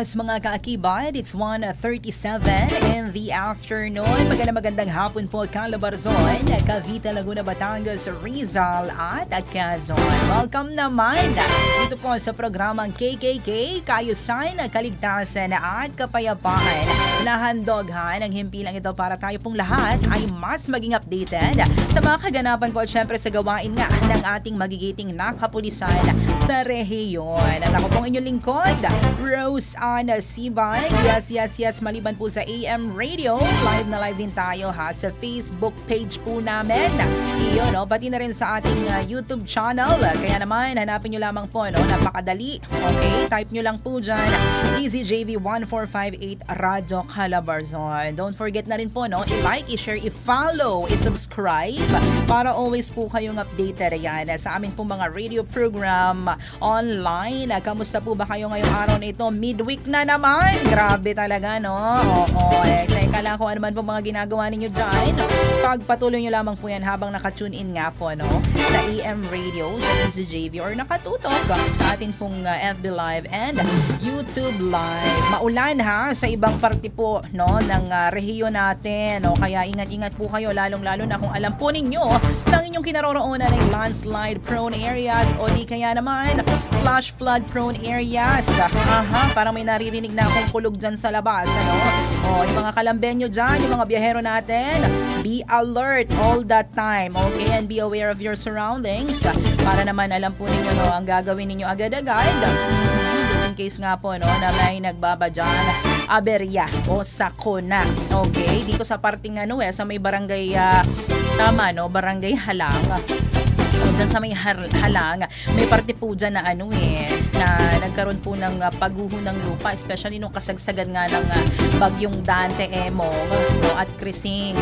Oras mga kaakibad, it's 1.37 in the afternoon. Magandang magandang hapon po Calabarzon, Cavite, Laguna, Batangas, Rizal at Quezon. Welcome naman dito po sa programang KKK, Kayusan, Kaligtasan at Kapayapaan. Nahandoghan ang himpilang ito para tayo pong lahat ay mas maging updated sa mga kaganapan po at syempre sa gawain nga ng ating magigiting na kapulisan sa rehiyon. At ako pong inyong lingkod, Rose Anna Sibay. Yes, yes, yes. Maliban po sa AM Radio, live na live din tayo ha sa Facebook page po namin. Iyon, no? Pati na rin sa ating uh, YouTube channel. Kaya naman, hanapin nyo lamang po, no? Napakadali. Okay? Type nyo lang po dyan. EasyJV1458 Radyo Calabarzon. Don't forget na rin po, no? I-like, i-share, i-follow, i-subscribe para always po kayong updated yan sa aming po mga radio program online. Kamusta po ba kayo ngayong araw na ito? Midweek na naman. Grabe talaga, no? Oo. Eh, teka lang kung ano man po mga ginagawa ninyo dyan. Pagpatuloy nyo lamang po yan habang nakatune in nga po, no? Sa AM Radio, sa DZJV or nakatutok sa atin pong uh, FB Live and YouTube Live. Maulan ha sa ibang parte po no ng uh, rehiyon natin no kaya ingat-ingat po kayo lalong-lalo na kung alam po ninyo ng inyong kinaroroonan ay landslide prone areas o di kaya naman flash flood prone areas. Aha, parang may naririnig na akong kulog dyan sa labas ano. O yung mga kalambenyo dyan, yung mga biyahero natin, be alert all the time. Okay, and be aware of your surroundings para naman alam po ninyo no ang gagawin ninyo agad-agad. Mhm, Just in case nga po no na may nagbaba dyan aberya o sakuna. Okay, dito sa parting ano eh, sa may barangay ah, tama no, barangay Halang. O dyan sa may har- halang, may parte po dyan na ano eh, na nagkaroon po ng uh, pagguho ng lupa, especially nung kasagsagan nga ng uh, bagyong Dante Emong no, at Krising.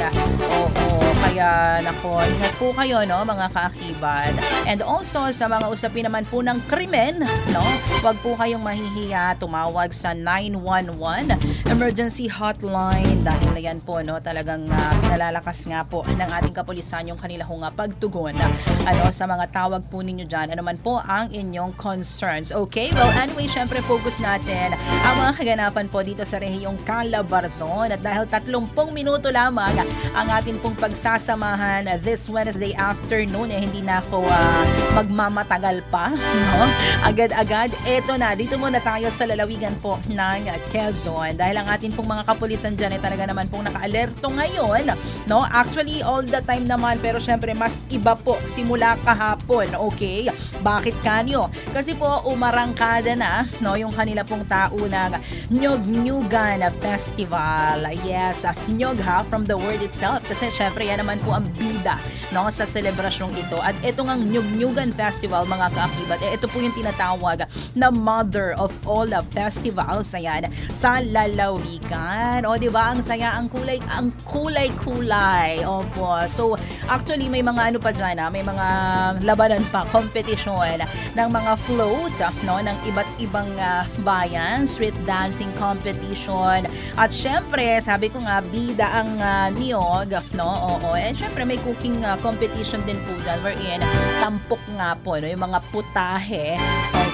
Oo, kaya nako, ingat po kayo no, mga kaakibat. And also sa mga usapin naman po ng krimen, no, wag po kayong mahihiya, tumawag sa 911 emergency hotline dahil yan po no, talagang uh, pinalalakas nga po ng ating kapulisan yung kanila hong pagtugon ano sa mga tawag po ninyo dyan, ano man po ang inyong concerns. Okay? Well, anyway, syempre focus natin ang mga kaganapan po dito sa rehiyong Calabarzon. At dahil 30 minuto lamang ang atin pong pagsasamahan this Wednesday afternoon eh hindi na ako ah, magmamatagal pa no? agad-agad eto na dito muna tayo sa lalawigan po ng Quezon. Dahil ang atin pong mga kapulisan dyan ay talaga naman pong naka-alerto ngayon no? Actually all the time naman pero syempre mas iba po simula kahapon okay Bakit kanyo? Kasi po umarangkada na no yung kanila pong taunang Nyog-Nyugan Festival. Yes, ah, Nyog ha from the word itself kasi syempre yan naman po ang bida no sa selebrasyong ito. At ito ngang Nyog-Nyugan Festival mga kaakibat, eh, ito po yung tinatawag na mother of all the festivals ayan sa lalawigan. O di ba ang saya ang kulay ang kulay-kulay. Opo. So actually may mga ano pa diyan, may mga labanan pa competition ng mga float no ng iba't ibang ah, bayan, street dancing competition. At syempre, sabi ko nga bida ang ah, niyog, no? Oo. And syempre may cooking ah, competition din po dyan wherein tampok nga po no yung mga putahe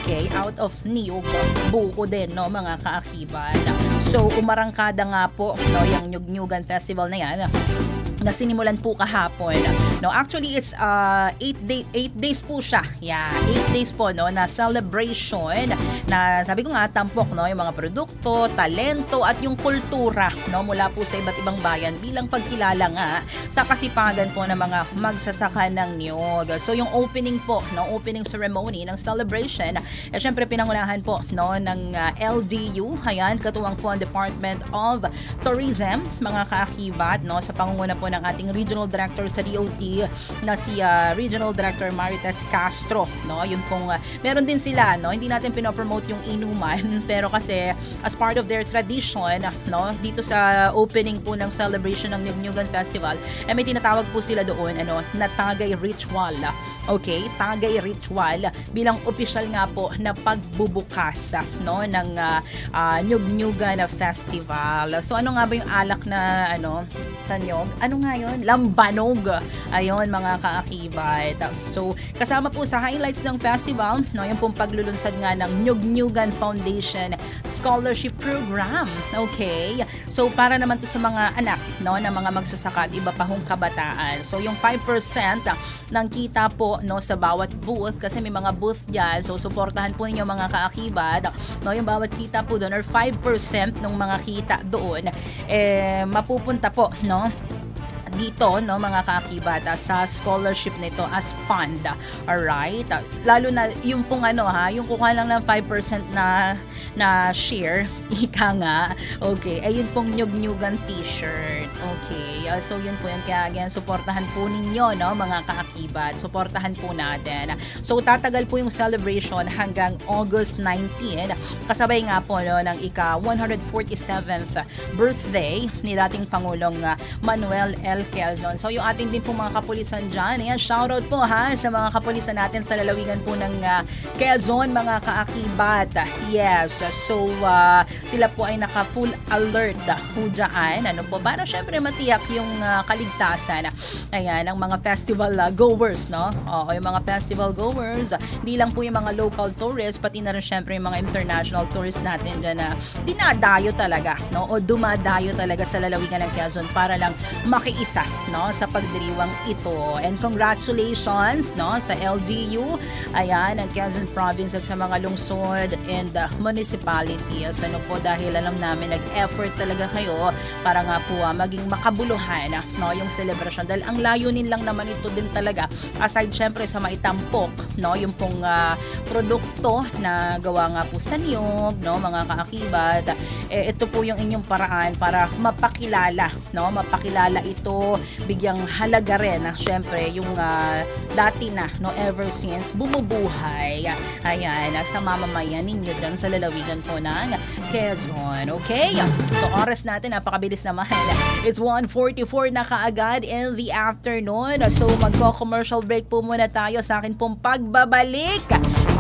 Okay, out of niyog, buko din, no, mga kaakibat. So, umarangkada nga po, no, yung Nyug-Nyugan Festival na yan na sinimulan po kahapon. No, actually is uh, 8 day 8 days po siya. Yeah, 8 days po no na celebration na sabi ko nga tampok no yung mga produkto, talento at yung kultura no mula po sa iba't ibang bayan bilang pagkilala nga sa kasipagan po ng mga magsasaka ng niyog. So yung opening po, no, opening ceremony ng celebration, eh syempre pinangunahan po no ng uh, LDU, ayan, katuwang po ang Department of Tourism, mga kaakibat, no, sa pangunguna po ng ating Regional Director sa DOT na si uh, Regional Director Marites Castro, no, yun pong uh, meron din sila, no, hindi natin pinopromote yung inuman, pero kasi as part of their tradition, no, dito sa opening po ng celebration ng Nyugan Festival, eh may tinatawag po sila doon, ano, na Tagay Ritual. Okay, Tagay Ritual bilang opisyal nga po na pagbubukas no ng uh, uh, Nyug-Nyugan Festival. So ano nga ba yung alak na ano sa nyog? Ano nga yun? Lambanog. Ayun mga kaakibat. So kasama po sa highlights ng festival, no, yung pong paglulunsad nga ng Nyug-Nyugan Foundation Scholarship Program. Okay? So para naman to sa mga anak, no, ng mga magsasaka at iba pa hong kabataan. So yung 5% ng kita po no sa bawat booth kasi may mga booth diyan. So suportahan po ninyo mga kaakibat, no, yung bawat kita po doon or 5% ng mga kita doon eh mapupunta po, no, dito no mga kakibata sa scholarship nito as fund. Alright? Lalo na yung pong ano ha yung kukuha lang ng 5% na na share ika nga. Okay ayun pong nyug-nyugan t-shirt. Okay uh, so yun po yun. Kaya again suportahan po ninyo no mga kaakibat suportahan po natin. So tatagal po yung celebration hanggang August 19 kasabay nga po no ng ika 147th birthday ni dating Pangulong uh, Manuel L. Quezon. So yung ating din po mga kapulisan dyan, ayan, shoutout po ha sa mga kapulisan natin sa lalawigan po ng uh, Quezon, mga kaakibat. Yes, so uh, sila po ay naka full alert po dyan. Ano po, para syempre matiyak yung uh, kaligtasan. Ayan, ng mga festival uh, goers, no? Oo, yung mga festival goers, hindi lang po yung mga local tourists, pati na rin syempre yung mga international tourists natin dyan na dinadayo talaga, no? O dumadayo talaga sa lalawigan ng Quezon para lang makiisa no sa pagdiriwang ito. And congratulations no sa LGU, ayan, ang Quezon Province at sa mga lungsod and uh, municipalities. Ano po dahil alam namin nag-effort talaga kayo para nga po uh, maging makabuluhan no yung celebration dahil ang layunin lang naman ito din talaga aside syempre sa maitampok no yung pong uh, produkto na gawa nga po sa niyog no mga kaakibat eh, ito po yung inyong paraan para mapakilala no mapakilala ito bigyang halaga rin na syempre yung uh, dati na no ever since bumubuhay. Ayan sa mamamayan ninyo dyan sa lalawigan po ng Quezon okay? So oras natin napakabilis naman. It's 1.44 na kaagad in the afternoon. So magko-commercial break po muna tayo. Sa akin pong pagbabalik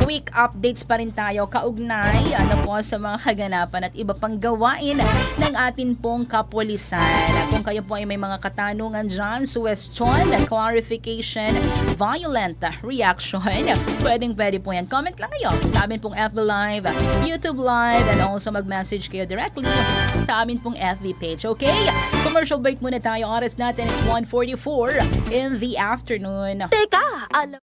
quick updates pa rin tayo kaugnay ano po sa mga kaganapan at iba pang gawain ng atin pong kapulisan kung kayo po ay may mga katanungan dyan, suggestion, clarification, violent reaction, pwedeng pwede po yan. Comment lang kayo sa amin pong FB Live, YouTube Live, and also mag-message kayo directly sa amin pong FB page. Okay? Commercial break muna tayo. Oras natin is 1.44 in the afternoon. Teka, alam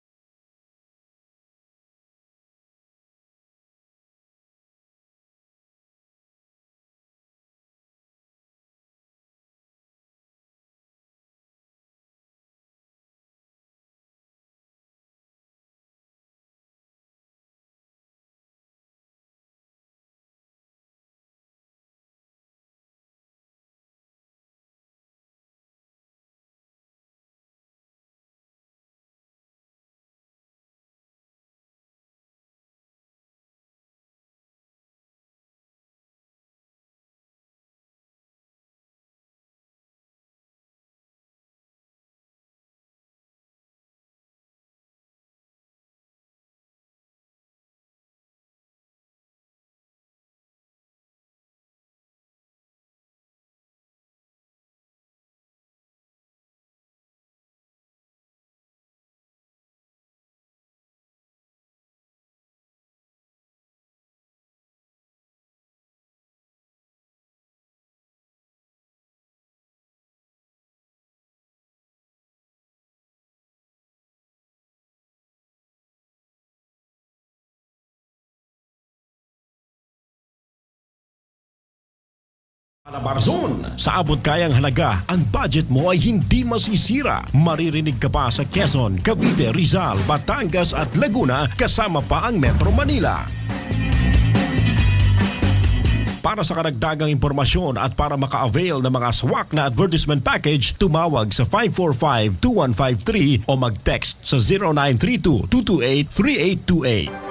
Calabarzon, sa abot kayang halaga, ang budget mo ay hindi masisira. Maririnig ka pa sa Quezon, Cavite, Rizal, Batangas at Laguna kasama pa ang Metro Manila. Para sa karagdagang impormasyon at para maka-avail ng mga swak na advertisement package, tumawag sa 545-2153 o mag-text sa 0932-228-3828.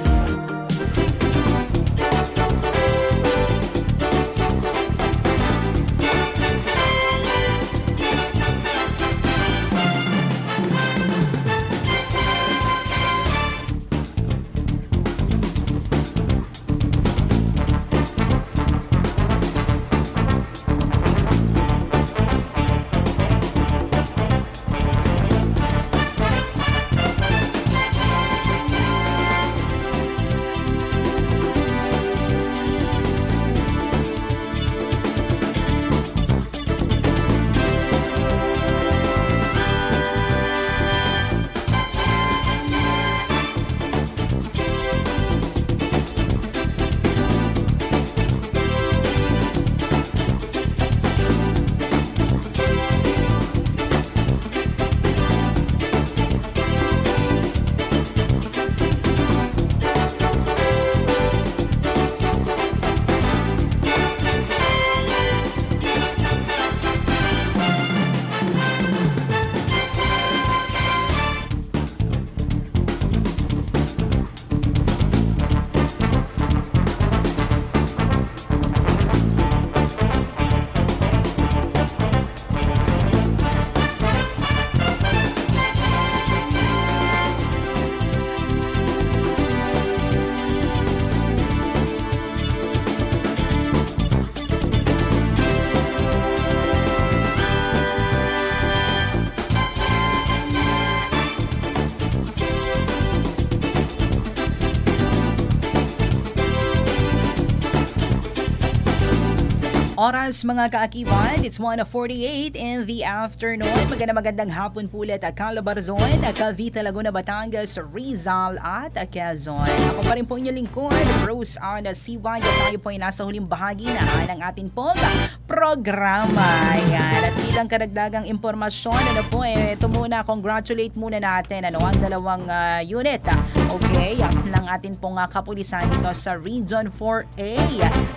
Oras mga kaakiwan, it's 1.48 in the afternoon. Magandang magandang hapon po ulit at Calabarzon, Cavite, Laguna, Batangas, Rizal at Quezon. Ako pa rin po inyong lingkod, Rose Ana Siwag at tayo po ay nasa huling bahagi na ng ating pong programa. Ayan. At bilang karagdagang impormasyon, ano po, eh, ito muna, congratulate muna natin ano, ang dalawang ah, unit. ah, Okay, ng ating pong ah, kapulisan dito sa Region 4A.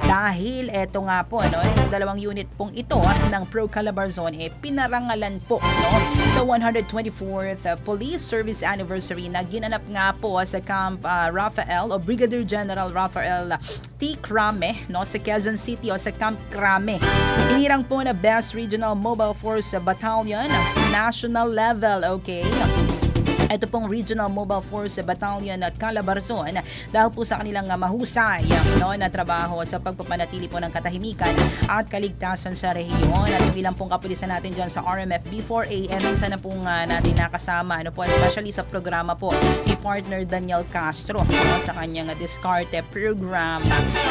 Dahil eto nga po, ano, itong dalawang unit pong ito ah, ng Pro Calabarzon, eh, pinarangalan po no, sa 124th ah, Police Service Anniversary na ginanap nga po ah, sa Camp ah, Rafael o Brigadier General Rafael T. Crame no, sa Quezon City o sa Camp Crame. Hinirang po na Best Regional Mobile Force Battalion national level, okay? Ito pong Regional Mobile Force Battalion at Calabarzon dahil po sa kanilang uh, mahusay no, na trabaho sa pagpapanatili po ng katahimikan at kaligtasan sa rehiyon. At yung ilang pong kapulisan natin dyan sa RMF B4A, eh, minsan na pong uh, natin nakasama, ano po, especially sa programa po ni partner Daniel Castro no, sa kanyang uh, Discarte program.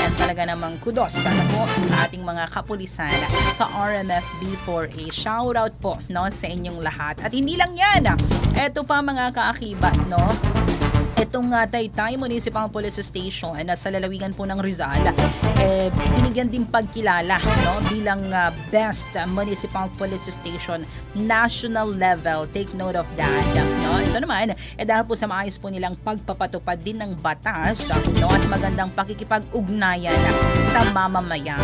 And talaga namang kudos ano po, sa ating mga kapulisan sa RMF B4A. Shout out po no, sa inyong lahat. At hindi lang yan, eto pa mga kaakibat, no? Itong uh, Taytay Municipal Police Station na sa lalawigan po ng Rizal, eh, binigyan din pagkilala no, bilang uh, Best Municipal Police Station national level. Take note of that. No? Ito naman, eh, dahil po sa maayos po nilang pagpapatupad din ng batas no, at magandang pakikipag-ugnayan sa mamamayan.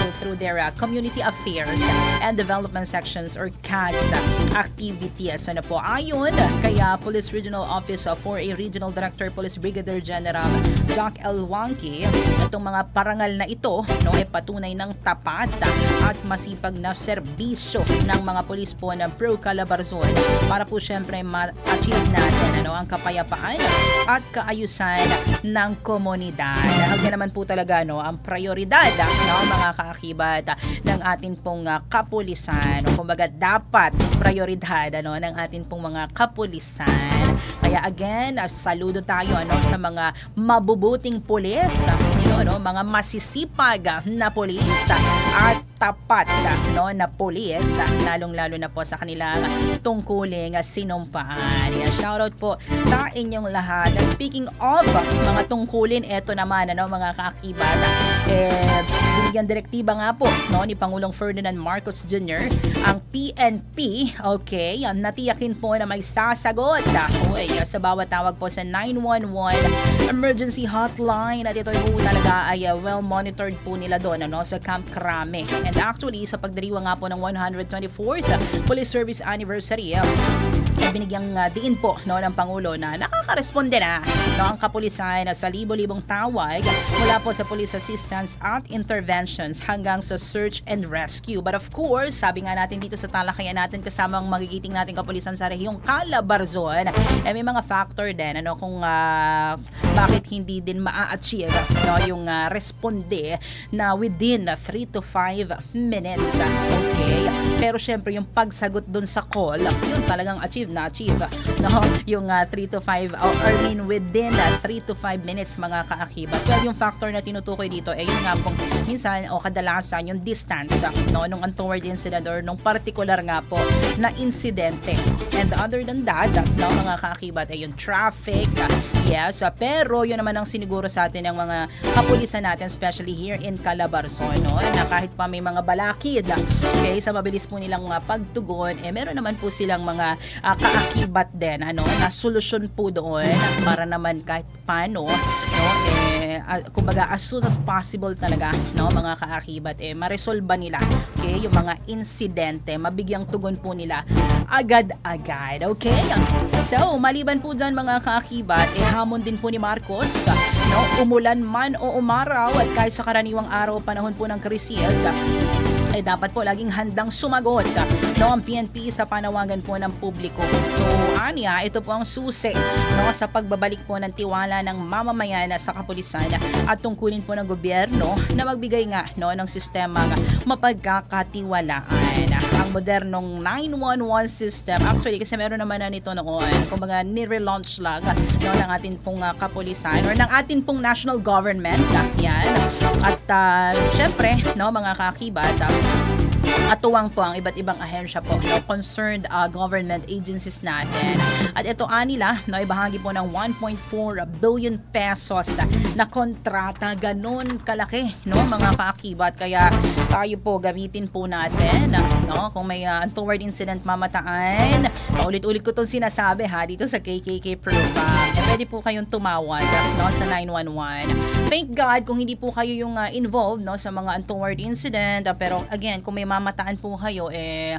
So through their uh, Community Affairs and Development Sections or CADS activities. Ano po, ayon kaya Police Regional Office of 4A Regional Director Police Brigadier General Jack L. Wangki, itong mga parangal na ito no, ay patunay ng tapat at masipag na serbisyo ng mga polis po ng Pro Calabarzon para po syempre ma-achieve natin ano, ano, ang kapayapaan at kaayusan ng komunidad. Dahil yan naman po talaga no, ang prioridad no, mga kaakibat ng atin pong ah, kapulisan. Kumbaga dapat prioridad ano, ng atin pong mga kapulisan. Kaya again, ah, saludo tayo ano, sa mga mabubuting pulis, you know, mga masisipag na pulis ah, at tapat no, na pulis, ah, lalong-lalo na po sa kanilang tungkuling sinumpaan. Shoutout po sa inyong lahat. And speaking of mga tungkulin, eto naman, ano, mga kaakibat, ah, eh, binigyan direktiba nga po no, ni Pangulong Ferdinand Marcos Jr. ang PNP, okay, yan, natiyakin po na may sasagot ah, okay, ah, sa bawat tawag po sa 911 emergency hotline at ito po talaga ay ah, well monitored po nila doon ano, sa Camp Crame. And actually, sa pagdiriwa nga po ng 124th Police Service Anniversary, ay binigyang uh, diin po no, ng Pangulo na nakakaresponde na no, ang kapulisan na sa libo-libong tawag mula po sa police assistance at interventions hanggang sa search and rescue. But of course, sabi nga natin dito sa talakayan natin kasama ang magigiting nating kapulisan sa rehiyong Calabarzon, eh, may mga factor din ano, kung ah, bakit hindi din maa-achieve no, yung ah, responde na within 3 to 5 minutes. Okay? Pero syempre, yung pagsagot dun sa call, yun talagang achieve na achieve. No? Yung 3 to 5, or I mean within 3 to 5 minutes mga kaakibat. Well, yung factor na tinutukoy dito, eh yun nga pong minsan o kadalasan yung distance no, nung untoward incident or nung particular nga po na insidente. And other than that, no, mga kaakibat, ay yung traffic, yes, ah, pero yun naman ang siniguro sa atin ng mga kapulisan natin, especially here in Calabarzon, no, na kahit pa may mga balakid, okay, sa mabilis po nilang ah, pagtugon, eh meron naman po silang mga ah, kaakibat din, ano, na solusyon po doon para naman kahit paano, no, eh, kumbaga as soon as possible talaga, no, mga kaakibat, eh, maresolba nila, okay, yung mga insidente, mabigyang tugon po nila agad-agad, okay? So, maliban po dyan mga kaakibat, eh, hamon din po ni Marcos, no, umulan man o umaraw at kahit sa karaniwang araw panahon po ng krisis, ay dapat po laging handang sumagot no ang PNP sa panawagan po ng publiko. So anya, ito po ang susi no sa pagbabalik po ng tiwala ng mamamayan sa kapulisan at tungkulin po ng gobyerno na magbigay nga no ng sistema mapagkakatiwalaan. Ang modernong 911 system, actually kasi meron naman na nito noon, kumbaga nire-launch lang no ng atin pong ah, kapulisan or ng atin pong national government. ah, yan. At uh, syempre, no mga kakibat, ah, at tuwang po ang iba't ibang ahensya po no, concerned uh, government agencies natin. At ito anila, no, ibahagi po ng 1.4 billion pesos na kontrata. Ganon kalaki, no, mga kaakibat. Kaya tayo po gamitin po natin, no, kung may uh, untoward incident mamataan. Ulit-ulit ko itong sinasabi ha, dito sa KKK program. Pwede po kayong tumawag no, sa 911. Thank God kung hindi po kayo yung uh, involved no, sa mga untoward incident. Uh, pero again, kung may mamataan po kayo, eh,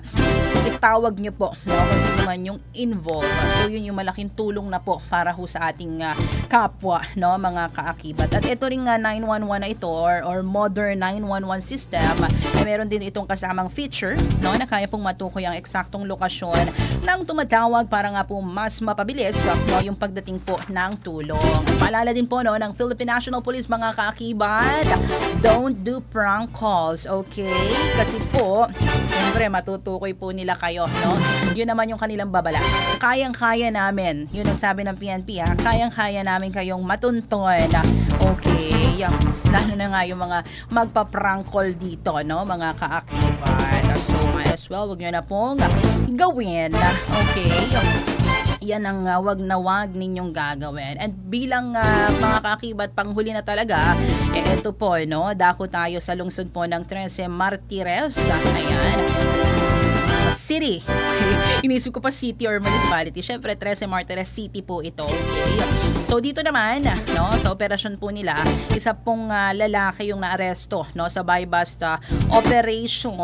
itawag nyo po no, kung sino man yung involved. So, yun yung malaking tulong na po para ho sa ating uh, kapwa, no, mga kaakibat. At ito ring uh, 911 na ito or, or modern 911 system, eh, meron din itong kasamang feature no, na kaya pong matukoy ang eksaktong lokasyon ng tumatawag para nga po mas mapabilis no, yung pagdating po ng tulong. Paalala din po no, ng Philippine National Police mga kaakibat, don't do prank calls, okay? Kasi po, siyempre matutukoy po nila kayo, no? Yun naman yung kanilang babala. Kayang-kaya namin, yun ang sabi ng PNP ha, kayang-kaya namin kayong matunton. Okay, lalo na nga yung mga magpa-prank call dito, no? Mga kaakibat. So, might as well, wag nyo na pong gawin. Okay, yan ang uh, wag na wag ninyong gagawin. And bilang uh, mga kakibat panghuli na talaga, eh, ito po, no, dako tayo sa lungsod po ng 13 Martires. Ayan. City. Inisip ko pa city or municipality. Syempre, 13 Martires City po ito. Okay. So, dito naman, no, sa operasyon po nila, isa pong uh, lalaki yung naaresto, no, sa buy basta operation.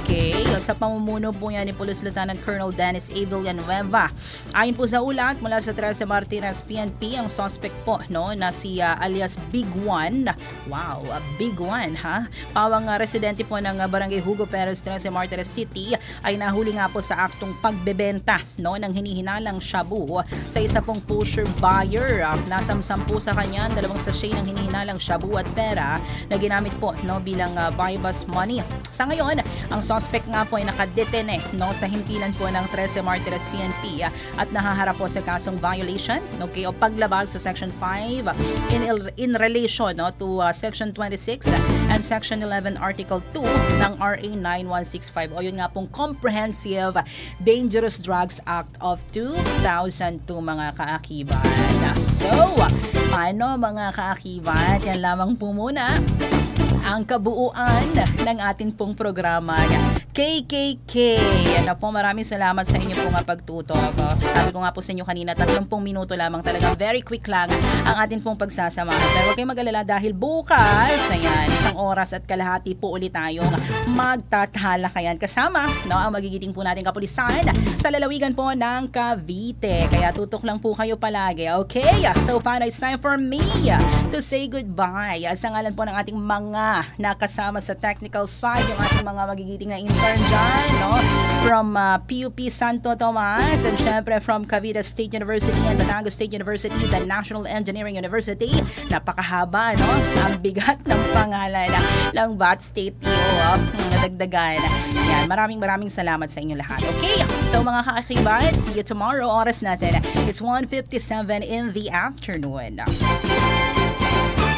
Okay. Sa pamumuno po yan ni Police Lieutenant Colonel Dennis A. Villanueva. Ayon po sa ulat mula sa 13 Martires PNP, ang suspect po, no, na si uh, alias Big One. Wow, uh, Big One, ha? Pawang uh, residente po ng uh, Barangay Hugo Perez, 13 Martires City, ay nahuli nga po sa aktong pagbebenta no, ng hinihinalang shabu sa isa pong pusher buyer. Ah, Nasamsam po sa kanya ang dalawang sachet ng hinihinalang shabu at pera na ginamit po no, bilang uh, buy bus money. Sa ngayon, ang suspect nga po ay nakadetene no, sa himpilan po ng 13 Martires PNP ah, at nahaharap po sa kasong violation okay, o paglabag sa Section 5 in, in relation no, to uh, Section 26 and Section 11 Article 2 ng RA 9165 o yun nga pong Comprehensive Dangerous Drugs Act of 2002 mga kaakibat. So, paano mga kaakibat? Yan lamang po muna ang kabuuan ng atin pong programa. KKK. Ano po, maraming salamat sa inyo po nga pagtutok. Sabi ko nga po sa inyo kanina, 30 minuto lamang talagang very quick lang ang atin pong pagsasamahan. Pero huwag kayong mag-alala dahil bukas, ayan, isang oras at kalahati po ulit tayong magtatala kayan kasama no, ang magigiting po natin kapulisan sa lalawigan po ng Cavite. Kaya tutok lang po kayo palagi. Okay? So, paano it's time for me to say goodbye. Sa ngalan po ng ating mga nakasama sa technical side, yung ating mga magigiting na intern dyan, no? From uh, PUP Santo Tomas and syempre from Cavite State University and Batangas State University, the National Engineering University. Napakahaba, no? Ang bigat ng pangalan ng BAT State TO. Oh, nadagdagan. Yan, maraming maraming salamat sa inyo lahat. Okay? So mga kaakibat, see you tomorrow. Oras natin is 1.57 in the afternoon.